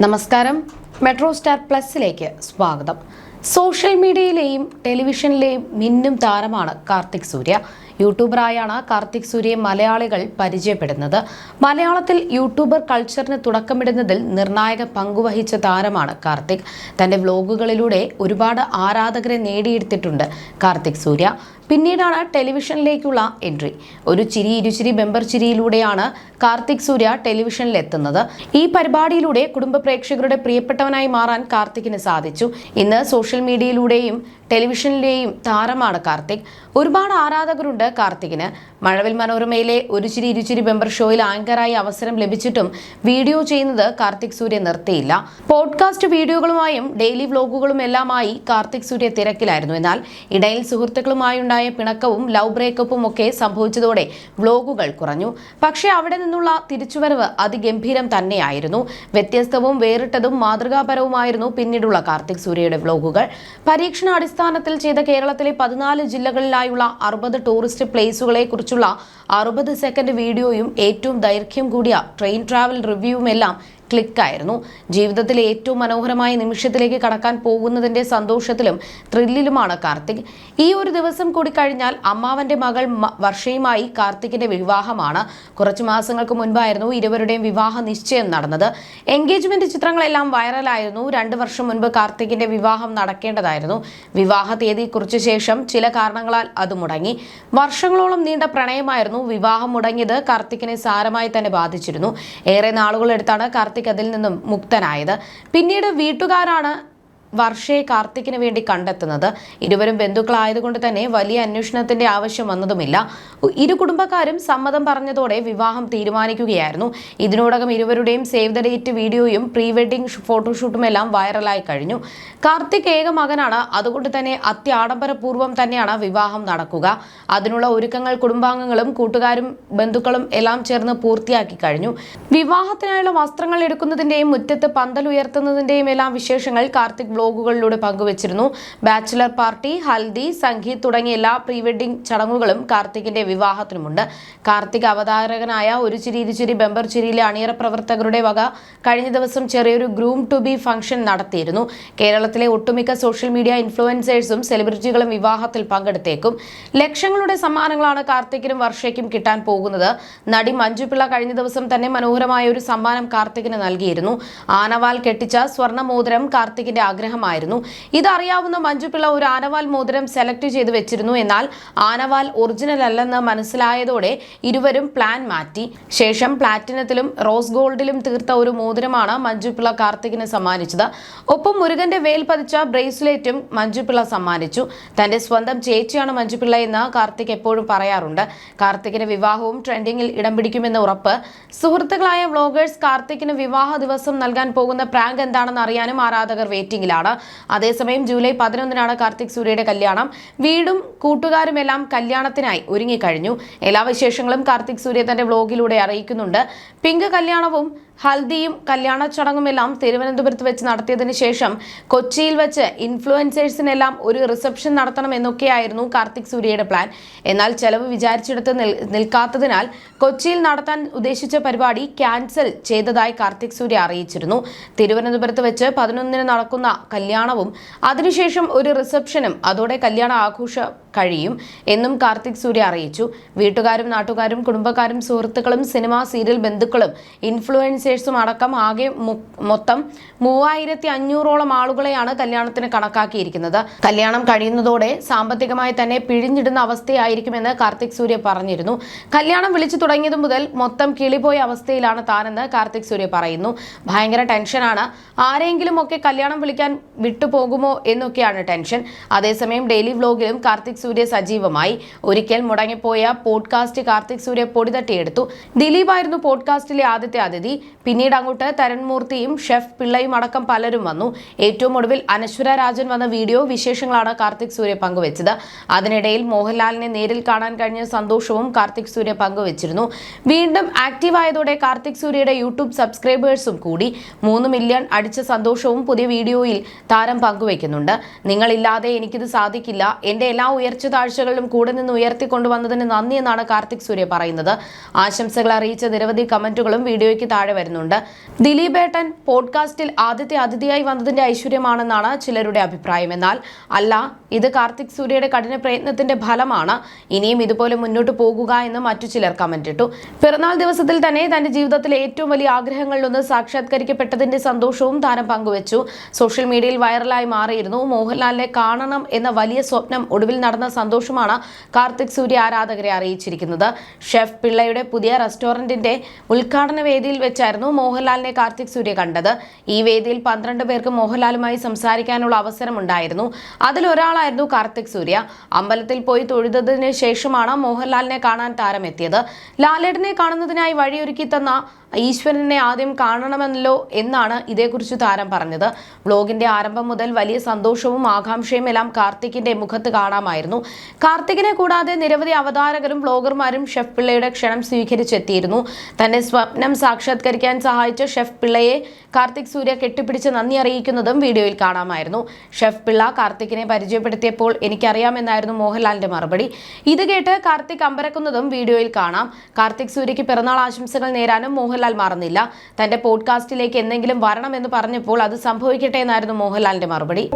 നമസ്കാരം. Metro star പ്ലസിലേക്ക് സ്വാഗതം. Social മീഡിയയിലെയും ടെലിവിഷനിലെയും മിന്നും താരമാണ് കാർത്തിക് സൂര്യ. യൂട്യൂബറായാണ് കാർത്തിക് സൂര്യയെ മലയാളികൾ പരിചയപ്പെടുന്നത്. മലയാളത്തിൽ യൂട്യൂബർ കൾച്ചറിന് തുടക്കമിടുന്നതിൽ നിർണായക പങ്കുവഹിച്ച താരമാണ് കാർത്തിക്. തന്റെ വ്ലോഗുകളിലൂടെ ഒരുപാട് ആരാധകരെ നേടിയെടുത്തിട്ടുണ്ട് കാർത്തിക് സൂര്യ. പിന്നീടാണ് ടെലിവിഷനിലേക്കുള്ള എൻട്രി. ഒരു ചിരി ഇരുചിരി ബെമ്പർ ചിരിയിലൂടെയാണ് കാർത്തിക് സൂര്യ ടെലിവിഷനിൽ എത്തുന്നത് ഈ പരിപാടിയിലൂടെ കുടുംബ പ്രേക്ഷകരുടെ പ്രിയപ്പെട്ടവനായി മാറാൻ കാർത്തിക്കിന് സാധിച്ചു. ഇന്ന് സോഷ്യൽ മീഡിയയിലൂടെയും ടെലിവിഷനിലെയും താരമാണ് കാർത്തിക്. ഒരുപാട് ആരാധകരുണ്ട് കാർത്തികിന്. മഴവിൽ മനോരമയിലെ ഒരുചിരി ഇരുചിരി ബെമ്പർ ഷോയിൽ ആങ്കറായി അവസരം ലഭിച്ചിട്ടും വീഡിയോ ചെയ്യുന്നത് കാർത്തിക് സൂര്യ നിർത്തിയില്ല. പോഡ്കാസ്റ്റ് വീഡിയോകളുമായും ഡെയിലി വ്ലോഗുകളും എല്ലാമായി കാർത്തിക് സൂര്യ തിരക്കിലായിരുന്നു. എന്നാൽ ഇടയിൽ സുഹൃത്തുക്കളുമായുണ്ടായ പിണക്കവും ലവ് ബ്രേക്കപ്പും ഒക്കെ സംഭവിച്ചതോടെ വ്ലോഗുകൾ കുറഞ്ഞു. പക്ഷേ അവിടെ നിന്നുള്ള തിരിച്ചുവരവ് അതിഗംഭീരം തന്നെയായിരുന്നു. വ്യത്യസ്തവും വേറിട്ടതും മാതൃകാപരവുമായിരുന്നു പിന്നീടുള്ള കാർത്തിക് സൂര്യയുടെ വ്ലോഗുകൾ പരീക്ഷണാടിസ്ഥാനത്തിൽ ചെയ്ത കേരളത്തിലെ പതിനാല് ജില്ലകളിലായുള്ള അറുപത് ടൂറിസ്റ്റ് പ്ലേസുകളെ കുറിച്ചുള്ള അറുപത് സെക്കൻഡ് വീഡിയോയും ഏറ്റവും ദൈർഘ്യം കൂടിയ ട്രെയിൻ ട്രാവൽ റിവ്യൂവുമെല്ലാം ക്ലിക്കായിരുന്നു. ജീവിതത്തിലെ ഏറ്റവും മനോഹരമായ നിമിഷത്തിലേക്ക് കടക്കാൻ പോകുന്നതിന്റെ സന്തോഷത്തിലും ത്രില്ലിലുമാണ് കാർത്തിക്. ഈ ഒരു ദിവസം കൂടി കഴിഞ്ഞാൽ അമ്മാവന്റെ മകൾ വർഷയുമായി കാർത്തികിന്റെ വിവാഹമാണ്. കുറച്ച് മാസങ്ങൾക്ക് മുൻപായിരുന്നു ഇരുവരുടെയും വിവാഹ നിശ്ചയം നടന്നത്. എൻഗേജ്മെന്റ് ചിത്രങ്ങളെല്ലാം വൈറലായിരുന്നു. രണ്ട് വർഷം മുൻപ് കാർത്തികിന്റെ വിവാഹം നടക്കേണ്ടതായിരുന്നു. വിവാഹ തീയതി കുറിച്ച ശേഷം ചില കാരണങ്ങളാൽ അത് മുടങ്ങി. വർഷങ്ങളോളം നീണ്ട പ്രണയമായിരുന്നു. വിവാഹം മുടങ്ങിയത് കാർത്തിക്കിനെ സാരമായി തന്നെ ബാധിച്ചിരുന്നു. ഏറെ നാളുകളെടുത്താണ് കാർത്തിക് അതിൽ നിന്നും മുക്തനായത്. പിന്നീട് വീട്ടുകാരാണ് വർഷയെ കാർത്തിക്കിന് വേണ്ടി കണ്ടെത്തുന്നത്. ഇരുവരും ബന്ധുക്കളായതുകൊണ്ട് തന്നെ വലിയ അന്വേഷണത്തിന്റെ ആവശ്യം വന്നതുമില്ല. ഇരു കുടുംബക്കാരും സമ്മതം പറഞ്ഞതോടെ വിവാഹം തീരുമാനിക്കുകയായിരുന്നു. ഇതിനോടകം ഇരുവരുടെയും സേവ് ദ ഡേറ്റ് വീഡിയോയും പ്രീ വെഡിംഗ് ഫോട്ടോഷൂട്ടും എല്ലാം വൈറലായി കഴിഞ്ഞു. കാർത്തിക് ഏക മകനാണ്. അതുകൊണ്ട് തന്നെ അത്യാഡംബരപൂർവം തന്നെയാണ് വിവാഹം നടക്കുക. അതിനുള്ള ഒരുക്കങ്ങൾ കുടുംബാംഗങ്ങളും കൂട്ടുകാരും ബന്ധുക്കളും എല്ലാം ചേർന്ന് പൂർത്തിയാക്കി കഴിഞ്ഞു. വിവാഹത്തിനായുള്ള വസ്ത്രങ്ങൾ എടുക്കുന്നതിന്റെയും മുറ്റത്ത് പന്തൽ ഉയർത്തുന്നതിന്റെയും എല്ലാം വിശേഷങ്ങൾ കാർത്തിക് ബ്ലോഗുകളിലൂടെ പങ്കുവച്ചിരുന്നു. ബാച്ചിലർ പാർട്ടി ഹൽദി സംഗീത് തുടങ്ങിയ എല്ലാ പ്രീ ചടങ്ങുകളും കാർത്തികിന്റെ വിവാഹത്തിനുമുണ്ട്. കാർത്തിക് അവതാരകനായ ഒരു ചിരി ഇരുചിരി ബെമ്പർ ചിരിയിലെ അണിയറ പ്രവർത്തകരുടെ വക കഴിഞ്ഞ ദിവസം ചെറിയൊരു ഗ്രൂം ടു ബി ഫംഗ്ഷൻ നടത്തിയിരുന്നു. കേരളത്തിലെ ഒട്ടുമിക്ക സോഷ്യൽ മീഡിയ ഇൻഫ്ലുവൻസേഴ്സും സെലിബ്രിറ്റികളും വിവാഹത്തിൽ പങ്കെടുത്തേക്കും. ലക്ഷങ്ങളുടെ സമ്മാനങ്ങളാണ് കാർത്തികിനും വർഷയ്ക്കും കിട്ടാൻ പോകുന്നത്. നടി മഞ്ജു പിള്ള കഴിഞ്ഞ ദിവസം തന്നെ മനോഹരമായ ഒരു സമ്മാനം കാർത്തികിന് നൽകിയിരുന്നു. ആനവാൽ കെട്ടിച്ച സ്വർണ മോതിരം കാർത്തികിന്റെ ആഗ്രഹമായിരുന്നു ഇതറിയാവുന്ന മഞ്ജുപിള്ള ഒരു ആനവാൽ മോതിരം സെലക്ട് ചെയ്ത് വെച്ചിരുന്നു. എന്നാൽ ആനവാൽ ഒറിജിനൽ അല്ലെന്ന് മനസ്സിലായതോടെ ഇരുവരും പ്ലാൻ മാറ്റി. ശേഷം പ്ലാറ്റിനത്തിലും റോസ് ഗോൾഡിലും തീർത്ത ഒരു മോതിരമാണ് മഞ്ജുപിള്ള കാർത്തികിന് സമ്മാനിച്ചത്. ഒപ്പം മുരുകന്റെ വേൽ പതിച്ച ബ്രേസ്ലെറ്റും മഞ്ജുപിള്ള സമ്മാനിച്ചു. തന്റെ സ്വന്തം ചേച്ചിയാണ് മഞ്ജുപിള്ള എന്ന് കാർത്തിക് എപ്പോഴും പറയാറുണ്ട്. കാർത്തികിന് വിവാഹവും ട്രെൻഡിങ്ങിൽ ഇടം പിടിക്കുമെന്ന് ഉറപ്പ്. സുഹൃത്തുക്കളായ വ്ളോഗേഴ്സ് കാർത്തികിന് വിവാഹ ദിവസം നൽകാൻ പോകുന്ന പ്രാങ്ക് എന്താണെന്ന് അറിയാനും ആരാധകർ വെയിറ്റിംഗിലാണ്. അതേസമയം ജൂലൈ പതിനൊന്നിനാണ് കാർത്തിക് സൂര്യയുടെ കല്യാണം. വീടും കൂട്ടുകാരുമെല്ലാം കല്യാണത്തിനായി ഒരുങ്ങിക്കഴിഞ്ഞു. എല്ലാ വിശേഷങ്ങളും കാർത്തിക് സൂര്യ തന്റെ വ്ളോഗിലൂടെ അറിയിക്കുന്നുണ്ട്. പിങ്ക് കല്യാണവും ഹൽദിയും കല്യാണ ചടങ്ങുമെല്ലാം തിരുവനന്തപുരത്ത് വെച്ച് നടത്തിയതിന് ശേഷം കൊച്ചിയിൽ വെച്ച് ഇൻഫ്ലുവൻസേഴ്സിനെല്ലാം ഒരു റിസപ്ഷൻ നടത്തണം എന്നൊക്കെയായിരുന്നു കാർത്തിക് സൂര്യയുടെ പ്ലാൻ എന്നാൽ ചെലവ് വിചാരിച്ചെടുത്ത് നിൽക്കാത്തതിനാൽ കൊച്ചിയിൽ നടത്താൻ ഉദ്ദേശിച്ച പരിപാടി ക്യാൻസൽ ചെയ്തതായി കാർത്തിക് സൂര്യ അറിയിച്ചിരുന്നു. തിരുവനന്തപുരത്ത് വെച്ച് പതിനൊന്നിന് നടക്കുന്ന കല്യാണവും അതിനുശേഷം ഒരു റിസപ്ഷനും അതോടെ കല്യാണ ആഘോഷ കഴിയും എന്നും കാർത്തിക് സൂര്യ അറിയിച്ചു. വീട്ടുകാരും നാട്ടുകാരും കുടുംബക്കാരും സുഹൃത്തുക്കളും സിനിമാ സീരിയൽ ബന്ധുക്കളും ഇൻഫ്ലുവൻസേഴ്സും അടക്കം ആകെ മൊത്തം മൂവായിരത്തി അഞ്ഞൂറോളം ആളുകളെയാണ് കല്യാണത്തിന് കണക്കാക്കിയിരിക്കുന്നത്. കല്യാണം കഴിയുന്നതോടെ സാമ്പത്തികമായി തന്നെ പിഴിഞ്ഞിടുന്ന അവസ്ഥയായിരിക്കുമെന്ന് കാർത്തിക് സൂര്യ പറഞ്ഞിരുന്നു. കല്യാണം വിളിച്ചു തുടങ്ങിയതു മുതൽ മൊത്തം കിളിപോയ അവസ്ഥയിലാണ് താനെന്ന് കാർത്തിക് സൂര്യ പറയുന്നു. ഭയങ്കര ടെൻഷനാണ്. ആരെങ്കിലും ഒക്കെ കല്യാണം വിളിക്കാൻ വിട്ടുപോകുമോ എന്നൊക്കെയാണ് ടെൻഷൻ. അതേസമയം ഡെയിലി വ്ലോഗിലും കാർത്തിക് സൂര്യ സജീവമായി. ഒരിക്കൽ മുടങ്ങിപ്പോയ പോഡ്കാസ്റ്റ് കാർത്തിക് സൂര്യ പൊടിതട്ടിയെടുത്തു ദിലീപായിരുന്നു പോഡ്കാസ്റ്റിലെ ആദ്യത്തെ അതിഥി. പിന്നീട് അങ്ങോട്ട് തരൺമൂർത്തിയും ഷെഫ് പിള്ളയും അടക്കം പലരും വന്നു. ഏറ്റവും ഒടുവിൽ അനശ്വര രാജൻ വന്ന വീഡിയോ വിശേഷങ്ങളാണ് കാർത്തിക് സൂര്യ പങ്കുവച്ചത്. അതിനിടയിൽ മോഹൻലാലിനെ നേരിൽ കാണാൻ കഴിഞ്ഞ സന്തോഷവും കാർത്തിക് സൂര്യ പങ്കുവച്ചിരുന്നു. വീണ്ടും ആക്റ്റീവ് ആയതോടെ കാർത്തിക് സൂര്യയുടെ യൂട്യൂബ് സബ്സ്ക്രൈബേഴ്സും കൂടി മൂന്ന് മില്യൺ അടിച്ച സന്തോഷവും പുതിയ വീഡിയോയിൽ താരം പങ്കുവയ്ക്കുന്നുണ്ട്. നിങ്ങളില്ലാതെ എനിക്കിത് സാധിക്കില്ല. എന്റെ എല്ലാ ഉയർച്ച താഴ്ചകളിലും കൂടെ നിന്ന് ഉയർത്തിക്കൊണ്ടുവന്നതിന് നന്ദി എന്നാണ് കാർത്തിക് സൂര്യ പറയുന്നത്. ആശംസകൾ അറിയിച്ച നിരവധി കമന്റുകളും വീഡിയോയ്ക്ക് താഴെ വരുന്നുണ്ട്. വരുന്നുണ്ട് ദിലീപേട്ടൻ പോഡ്കാസ്റ്റിൽ ആദ്യത്തെ അതിഥിയായി വന്നതിന്റെ ഐശ്വര്യമാണെന്നാണ് ചിലരുടെ അഭിപ്രായം. എന്നാൽ അല്ല ഇത് കാർത്തിക് സൂര്യയുടെ കഠിന പ്രയത്നത്തിന്റെ ഫലമാണ്. ഇനിയും ഇതുപോലെ മുന്നോട്ട് പോകുക എന്ന് മറ്റു ചിലർ കമന്റ് ഇട്ടു. പിറന്നാൾ ദിവസത്തിൽ തന്നെ തന്റെ ജീവിതത്തിലെ ഏറ്റവും വലിയ ആഗ്രഹങ്ങളിലൊന്ന് സാക്ഷാത്കരിക്കപ്പെട്ടതിന്റെ സന്തോഷവും താരം പങ്കുവച്ചു. സോഷ്യൽ മീഡിയയിൽ വൈറലായി മാറിയിരുന്നു. മോഹൻലാലിനെ കാണണം എന്ന വലിയ സ്വപ്നം ഒടുവിൽ നടന്ന സന്തോഷമാണ് കാർത്തിക് സൂര്യ ആരാധകരെ അറിയിച്ചിരിക്കുന്നത്. ഷെഫ് പിള്ളയുടെ പുതിയ റെസ്റ്റോറന്റിന്റെ ഉദ്ഘാടന വേദിയിൽ വെച്ചായിരുന്നു മോഹൻലാലിനെ കാർത്തിക് സൂര്യ കണ്ടത്. ഈ വേദിയിൽ പന്ത്രണ്ട് പേർക്ക് മോഹൻലാലുമായി സംസാരിക്കാനുള്ള അവസരമുണ്ടായിരുന്നു. അതിലൊരാളായിരുന്നു കാർത്തിക് സൂര്യ. അമ്പലത്തിൽ പോയി തൊഴുതതിന് ശേഷമാണ് മോഹൻലാലിനെ കാണാൻ താരമെത്തിയത്. ലാലേട്ടനെ കാണുന്നതിനായി വഴിയൊരുക്കി തന്ന ഈശ്വരനെ ആദ്യം കാണണമെന്നല്ലോ എന്നാണ് ഇതേക്കുറിച്ച് താരം പറഞ്ഞത്. വ്ലോഗിന്റെ ആരംഭം മുതൽ വലിയ സന്തോഷവും ആകാംക്ഷയും എല്ലാം കാർത്തിക്കിന്റെ മുഖത്ത് കാണാമായിരുന്നു. കാർത്തികിനെ കൂടാതെ നിരവധി അവതാരകരും ബ്ലോഗർമാരും ഷെഫ് പിള്ളയുടെ ക്ഷണം സ്വീകരിച്ചെത്തിയിരുന്നു. തന്റെ സ്വപ്നം സാക്ഷാത്കരിക്കാൻ സഹായിച്ച ഷെഫ് പിള്ളയെ കാർത്തിക് സൂര്യ കെട്ടിപ്പിടിച്ച് നന്ദി അറിയിക്കുന്നതും വീഡിയോയിൽ കാണാമായിരുന്നു. ഷെഫ് പിള്ള കാർത്തിക്കിനെ പരിചയപ്പെടുത്തിയപ്പോൾ എനിക്കറിയാമെന്നായിരുന്നു മോഹൻലാലിന്റെ മറുപടി. ഇത് കേട്ട് കാർത്തിക് അമ്പരക്കുന്നതും വീഡിയോയിൽ കാണാം. കാർത്തിക് സൂര്യയ്ക്ക് പിറന്നാൾ ആശംസകൾ നേരാനും മോഹൻലാൽ മറന്നില്ല. തന്റെ പോഡ്കാസ്റ്റിലേക്ക് എന്തെങ്കിലും വരണമെന്ന് പറഞ്ഞപ്പോൾ അത് സംഭവിക്കട്ടെ എന്നായിരുന്നു മോഹൻലാലിന്റെ മറുപടി.